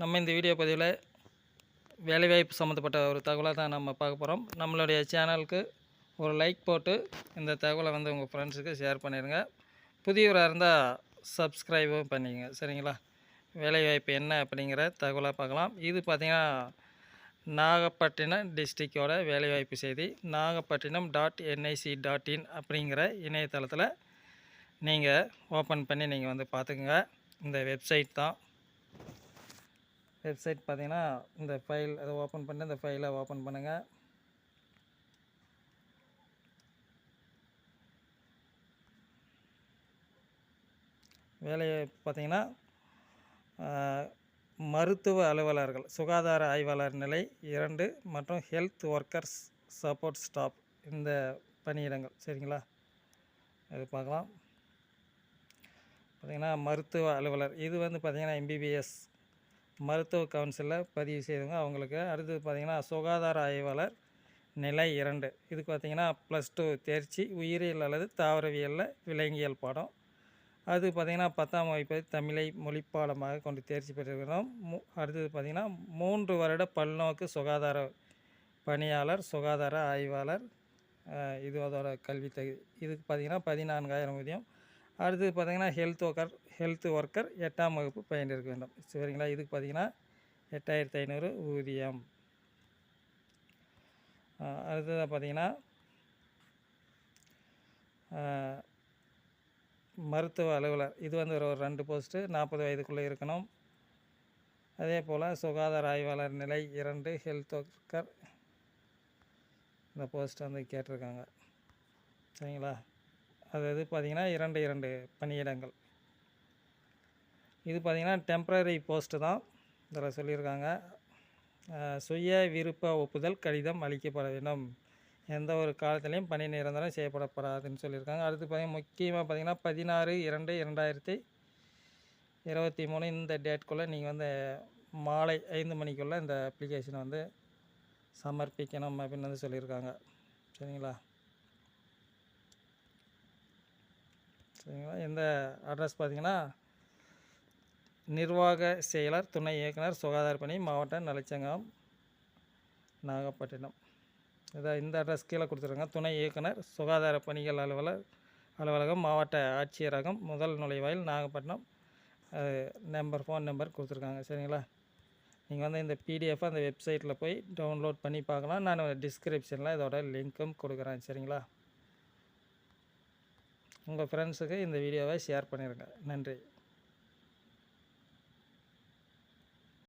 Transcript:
நம்ம இந்த வீடியோ பதிவில் வேலைவாய்ப்பு சம்மந்தப்பட்ட ஒரு தகவலை தான் நம்ம பார்க்க போகிறோம் நம்மளுடைய சேனலுக்கு ஒரு லைக் போட்டு இந்த தகவலை வந்து உங்கள் ஃப்ரெண்ட்ஸுக்கு ஷேர் பண்ணிடுங்க புதியவராக இருந்தால் சப்ஸ்கிரைபும் பண்ணிக்கங்க. சரிங்களா? வேலைவாய்ப்பு என்ன அப்படிங்கிற தகவலாக பார்க்கலாம். இது பார்த்திங்கன்னா நாகப்பட்டினம் டிஸ்ட்ரிக்டோட வேலைவாய்ப்பு செய்தி. Nagapattinam dot NIC dot in அப்படிங்கிற இணையதளத்தில் நீங்கள் ஓப்பன் பண்ணி நீங்கள் வந்து பார்த்துக்குங்க. இந்த வெப்சைட் தான் வெப்சைட் பார்த்தீங்கன்னா இந்த ஃபைல் அதை ஓப்பன் பண்ணி இந்த ஃபைலை ஓப்பன் பண்ணுங்கள் வேலையை பார்த்தீங்கன்னா மருத்துவ அலுவலர்கள் சுகாதார ஆய்வாளர் நிலை இரண்டு மற்றும் ஹெல்த் ஒர்க்கர்ஸ் சப்போர்ட் ஸ்டாஃப் இந்த பணியிடங்கள். சரிங்களா? இது பார்க்கலாம். பார்த்திங்கன்னா மருத்துவ அலுவலர் இது வந்து பார்த்திங்கன்னா எம்பிபிஎஸ் மருத்துவ கவுன்சிலில் பதிவு செய்தவங்க. அவங்களுக்கு அடுத்தது பார்த்திங்கன்னா சுகாதார ஆய்வாளர் நிலை இரண்டு. இதுக்கு பார்த்திங்கன்னா ப்ளஸ் டூ தேர்ச்சி உயிரியல் அல்லது தாவரவியலில் விலங்கியல் பாடம். அது பார்த்திங்கன்னா பத்தாம் வகுப்பு தமிழை மொழிப்பாடமாக கொண்டு தேர்ச்சி பெற்றிருக்கிறோம். மூ அடுத்தது பார்த்திங்கன்னா மூன்று வருட பல்நோக்கு சுகாதார பணியாளர் சுகாதார ஆய்வாளர் இது அதோட கல்வி தகுதி இதுக்கு பார்த்திங்கன்னா பதினான்காயிரம் ஊதியம். அடுத்தது பார்த்திங்கன்னா ஹெல்த் ஒர்க்கர் ஹெல்த் ஒர்க்கர் எட்டாம் வகுப்பு பயின்றிருக்க வேண்டும். சரிங்களா? இதுக்கு பார்த்திங்கன்னா எட்டாயிரத்தி ஐநூறு ஊதியம். அடுத்ததாக பார்த்திங்கன்னா மருத்துவ அலுவலர். இது வந்து ஒரு ஒரு ரெண்டு போஸ்ட்டு நாற்பது வயதுக்குள்ளே இருக்கணும். அதே போல் சுகாதார ஆய்வாளர் நிலை இரண்டு ஹெல்த் ஒர்க்கர் இந்த போஸ்ட் வந்து கேட்டிருக்காங்க. சரிங்களா? அதாவது பார்த்திங்கன்னா இரண்டு இரண்டு பணியிடங்கள். இது பார்த்திங்கன்னா டெம்ப்ரரி போஸ்ட்டு தான். இதில் சொல்லியிருக்காங்க. சுய விருப்ப ஒப்புதல் கடிதம் அளிக்கப்பட வேண்டும். எந்த ஒரு காலத்திலையும் பணி நிரந்தரம் செய்யப்படப்படாதுன்னு சொல்லியிருக்காங்க. அடுத்து பார்த்தீங்கன்னா முக்கியமாக பார்த்தீங்கன்னா பதினாறு இரண்டு இரண்டாயிரத்தி இருபத்தி மூணு இந்த டேட்குள்ளே நீங்கள் வந்து மாலை ஐந்து மணிக்குள்ளே இந்த அப்ளிகேஷனை வந்து சமர்ப்பிக்கணும் அப்படின்னு வந்து சொல்லியிருக்காங்க. சரிங்களா? சரிங்களா? இந்த அட்ரஸ் பார்த்தீங்கன்னா நிர்வாக செயலர் துணை இயக்குனர் சுகாதார பணி மாவட்ட நலச்சங்கம் நாகப்பட்டினம். இதை இந்த அட்ரஸ் கீழே கொடுத்துருங்க. துணை இயக்குனர் சுகாதார பணிகள் அலுவலர் அலுவலகம் மாவட்ட ஆட்சியரகம் முதல் நுழைவாயில் நாகப்பட்டினம். நம்பர் ஃபோன் நம்பர் கொடுத்துருக்காங்க. சரிங்களா? நீங்கள் வந்து இந்த பிடிஎஃப் அந்த வெப்சைட்டில் போய் டவுன்லோட் பண்ணி பார்க்கலாம். நான் டிஸ்கிரிப்ஷனில் இதோட லிங்க்கும் கொடுக்குறேன். சரிங்களா? உங்கள் ஃப்ரெண்ட்ஸுக்கு இந்த வீடியோவை ஷேர் பண்ணிடுங்க நன்றி.